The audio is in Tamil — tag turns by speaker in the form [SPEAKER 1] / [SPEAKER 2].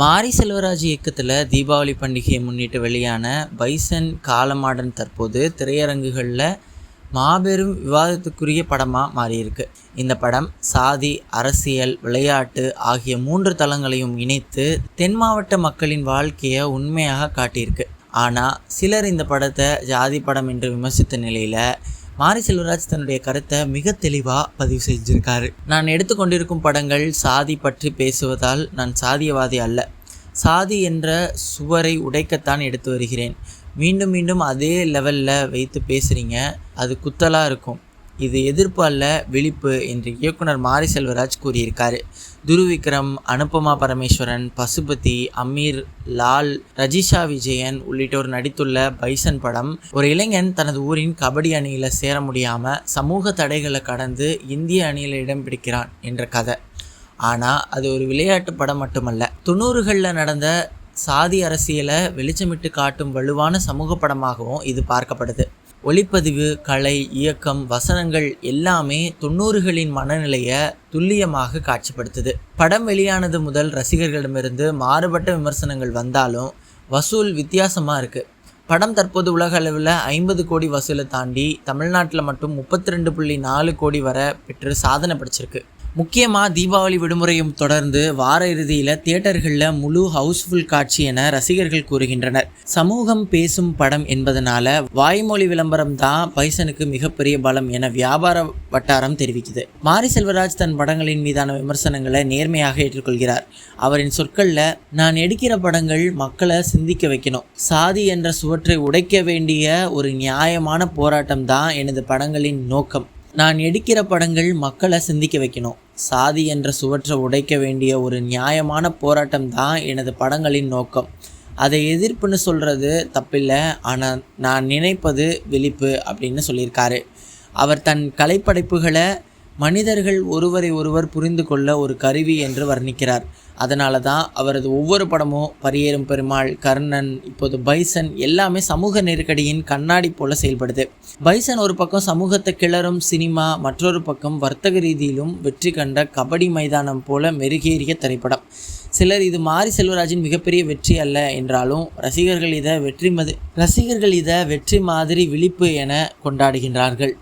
[SPEAKER 1] மாரி செல்வராஜ் இயக்கத்தில் தீபாவளி பண்டிகையை முன்னிட்டு வெளியான பைசன் காலமாடன் தற்போது திரையரங்குகளில் மாபெரும் விவாதத்துக்குரிய படமாக மாறியிருக்கு. இந்த படம் சாதி அரசியல் விளையாட்டு ஆகிய மூன்று தளங்களையும் இணைத்து தென் மாவட்ட மக்களின் வாழ்க்கையை உண்மையாக காட்டியிருக்கு. ஆனால் சிலர் இந்த படத்தை ஜாதி படம் என்று விமர்சித்த நிலையில் மாரி செல்வராஜ் தன்னுடைய கருத்தை மிக தெளிவாக பதிவு செஞ்சிருக்காரு. நான் எடுத்துக்கொண்டிருக்கும் படங்கள் சாதி பற்றி பேசுவதால் நான் சாதியவாதி அல்ல. சாதி என்ற சுவரை உடைக்கத்தான் எடுத்து வருகிறேன். மீண்டும் மீண்டும் அதே லெவலில் வைத்து பேசுகிறீங்க அது குத்தலாக இருக்கும். இது எதிர்ப்பு அல்ல விழிப்பு என்று இயக்குனர் மாரி செல்வராஜ் கூறியிருக்காரு. துருவிக்ரம் அனுபமா பரமேஸ்வரன் பசுபதி அமீர் லால் ரஜிஷா விஜயன் உள்ளிட்டோர் நடித்துள்ள பைசன் படம் ஒரு இளைஞன் தனது ஊரின் கபடி அணியில் சேர முடியாமல் சமூக தடைகளை கடந்து இந்திய அணியில் இடம் பிடிக்கிறான் என்ற கதை. ஆனால் அது ஒரு விளையாட்டு படம் மட்டுமல்ல. தொண்ணூறுகளில் நடந்த சாதி அரசியலை வெளிச்சமிட்டு காட்டும் வலுவான சமூக படமாகவும் இது பார்க்கப்படுது. ஒளிப்பதிவு கலை இயக்கம் வசனங்கள் எல்லாமே தொண்ணூறுகளின் மனநிலையை துல்லியமாக காட்சிப்படுத்துது. படம் வெளியானது முதல் ரசிகர்களிடமிருந்து மாறுபட்ட விமர்சனங்கள் வந்தாலும் வசூல் வித்தியாசமாக இருக்குது படம் தற்போது உலக அளவில் ஐம்பது கோடி வசூலை தாண்டி தமிழ்நாட்டில் மட்டும் முப்பத்தி ரெண்டு புள்ளி நாலு கோடி வரை பெற்று சாதனை படிச்சிருக்கு. முக்கியமாக தீபாவளி விடுமுறையும் தொடர்ந்து வார இறுதியில் தியேட்டர்களில் முழு ஹவுஸ்ஃபுல் காட்சி என ரசிகர்கள் கூறுகின்றனர். சமூகம் பேசும் படம் என்பதனால வாய்மொழி விளம்பரம் தான் பைசனுக்கு மிகப்பெரிய பலம் என வியாபார வட்டாரம் தெரிவிக்குது. மாரி செல்வராஜ் தன் படங்களின் மீதான விமர்சனங்களை நேர்மையாக ஏற்றுக்கொள்கிறார். அவரின் சொற்களில் நான் எடுக்கிற படங்கள் மக்களை சிந்திக்க வைக்கணும். சாதி என்ற சுவற்றை உடைக்க வேண்டிய ஒரு நியாயமான போராட்டம் தான் எனது படங்களின் நோக்கம். நான் எடுக்கிற படங்கள் மக்களை சிந்திக்க வைக்கணும். சாதி என்ற சுவற்றை உடைக்க வேண்டிய ஒரு நியாயமான போராட்டம் தான் எனது படங்களின் நோக்கம். அதை எதிர்ப்புன்னு சொல்கிறது தப்பில்லை. ஆனால் நான் நினைப்பது விழிப்பு அப்படின்னு சொல்லியிருக்காரு. அவர் தன் கலைப்படைப்புகளை மனிதர்கள் ஒருவரை ஒருவர் புரிந்து கொள்ள ஒரு கருவி என்று வர்ணிக்கிறார். அதனால தான் அவரது ஒவ்வொரு படமும் பரியேறும் பெருமாள் கர்ணன் இப்போது பைசன் எல்லாமே சமூக நெருக்கடியின் கண்ணாடி போல செயல்படுது. பைசன் ஒரு பக்கம் சமூகத்தை கிளறும் சினிமா மற்றொரு பக்கம் வர்த்தக ரீதியிலும் வெற்றி கண்ட கபடி மைதானம் போல மெருகேறிய திரைப்படம். சிலர் இது மாரி செல்வராஜின் மிகப்பெரிய வெற்றி அல்ல என்றாலும் ரசிகர்கள் இதை வெற்றி மது ரசிகர்கள் இதை வெற்றி மாதிரி விழிப்பு என கொண்டாடுகின்றார்கள்.